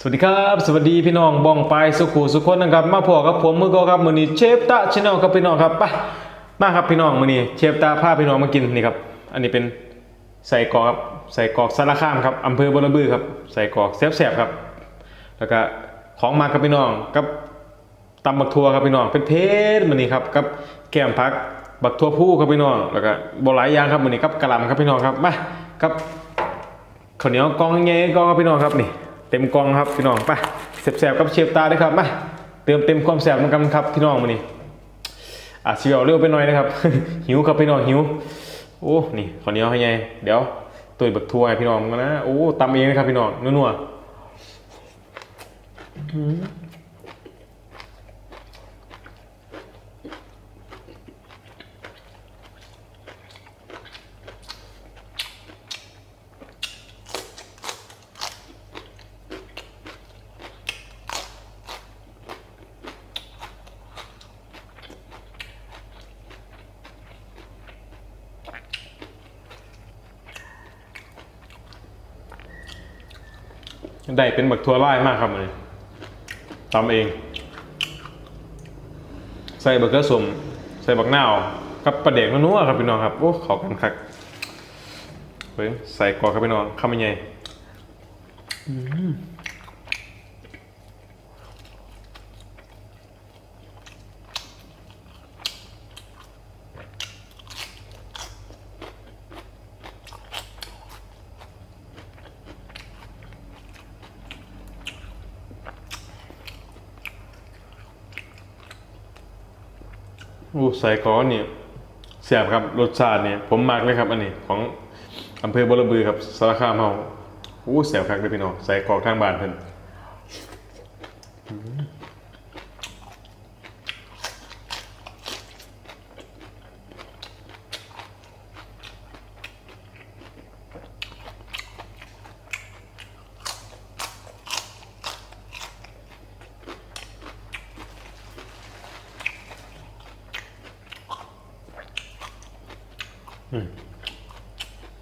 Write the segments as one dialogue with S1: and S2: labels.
S1: สวัสดีครับ สวัสดีพี่น้องบ้องไปสุขุสุขคนนะครับ มาพอกับผมมือโกครับมือนี้เชฟตะชแนลครับพี่น้องครับไปมาครับพี่น้องมือนี้เชฟตะพาพี่น้องมากินนี่ครับ อันนี้เป็นใส่กรอกครับใส่กรอกสารคามครับอำเภอบรบือครับใส่กรอกแซ่บๆครับ แล้วก็ของมากับพี่น้องกับตำบักทั่วครับพี่น้องเป็นเพชรมือนี้ครับกับแก้มพักบักทั่วผู้ครับพี่น้องแล้วก็บหลายอย่างครับมือนี้กับกระลำครับพี่น้องครับมากับข้าวเหนียวกองไงกองครับพี่น้องครับนี่ เต็มกองครับพี่น้องไปแสบๆกับเชฟตาด้วยครับมาเติมเต็มความแสบมันกันครับพี่น้องมานี่อาจจะเอาเร็วไปหน่อยนะครับ หิวครับพี่น้องหิว โอ้นี่ขอเหนียวให้ไงเดี๋ยวตุยบักทัวให้พี่น้องมานะโอ้ตำเองนะครับพี่น้องนัวๆ ได้เป็นบักทัวไล่มากครับมันทำเอง ใส่บักเกอร์สมใส่บักนากับปลาเด็กนัวครับพี่น้องครับโอ้ขอกันคักเฮ้ยใส่กอครับพี่น้องข้าวมันใหญ่ อ้ใส่กอกนี่เสียบครับรสชาติเนี่ยผมมากเลยครับอันนี้ของอำเภอบรบือครับสารคามเฮาโอ้เสียบคักเลยพี่น้องใส่กรอกทางบ้านเพิ่น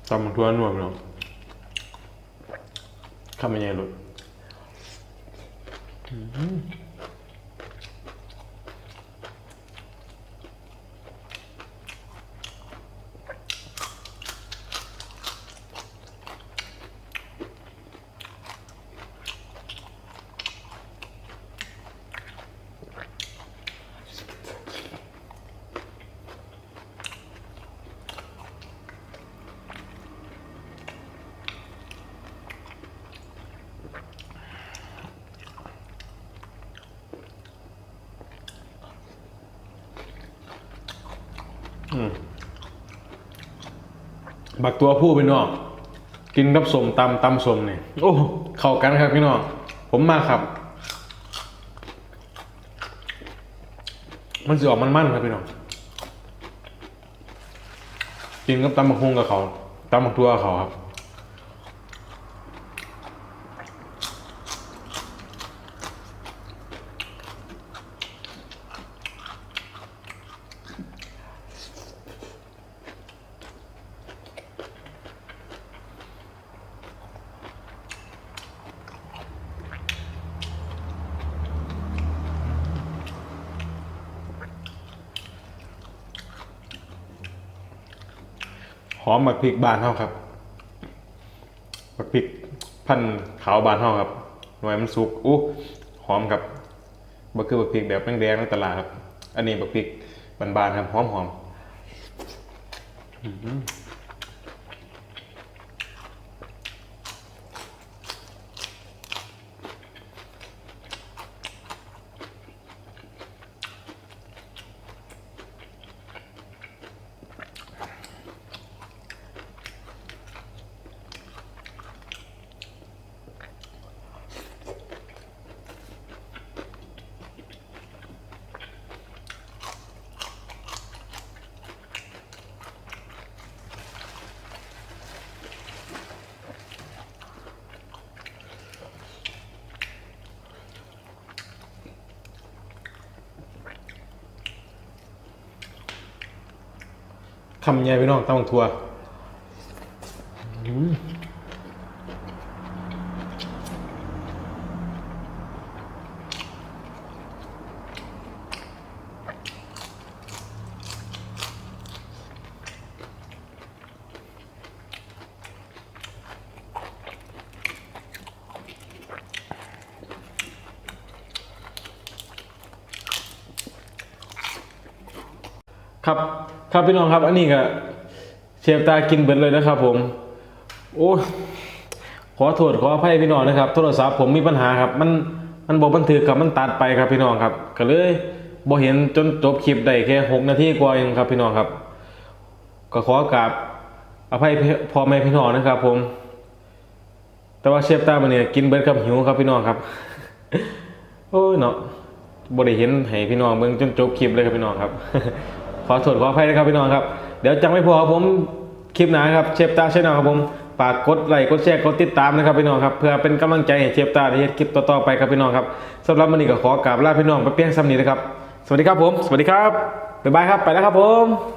S1: ตำมันทั่วนวดเนาะข้ามันยังหลุด บักตัวผู้พี่น้องกินกับสมตำตำสมเนี่ยโอ้เข้ากันครับพี่น้องผมมาครับ มันจะออกมันๆครับพี่น้องกินกับตำบักฮุงกับเขาตำบักตัวกับเขาครับ อมบักพริกบานเท่าครับบักพริกพันขาวบานเท่าครับหน่วยมันสุกอู้หอมครับบักคือบักพริกแบบแดงๆในตลาดครับ อันนี้บักพริกบานๆครับหอมหอม คำใหญ่พี่น้องตำบักทัว ครับครับพี่น้องครับ อันนี้ก็เชฟตากินเบิดเลยนะครับ ผม โอ้ขอโทษขออภัยพี่น้องนะครับ โทรศัพท์ผมมีปัญหาครับ มันมันบอกบันทึกครับมันตัดไปครับพี่น้องครับ ก็เลยบ่เห็นจนจบคลิปได้แค่หกนาทีกว่าเองครับพี่น้องครับ ก็ขอกราบอภัยพ่อแม่พี่น้องนะครับ ผม แต่ว่าเชฟตามันเนี่ยกินเบิดกับหิวครับพี่น้องครับ โอ้ยเนาะบ่ได้เห็นให้พี่น้องเบิ่งจนจบคลิปเลยครับพี่น้องครับ ขอโทษขออภัยนะครับพี่น้องครับ เดี๋ยวจังไม่พอครับผมคลิปหนาครับเชฟตาใช่อครับผมฝากกดไลค์กดแชร์กดติดตามนะครับพี่น้องครับเพื่อเป็นกำลังใจให้เชฟตาได้เฮ็ดคลิปต่อๆไปครับพี่น้องครับสำหรับวันนี้ก็ขอกราบลาพี่น้องไปเพียงซ้ำนี้นะครับ สวัสดีครับผม สวัสดีครับบ๊ายบายครับไปแล้วครับผม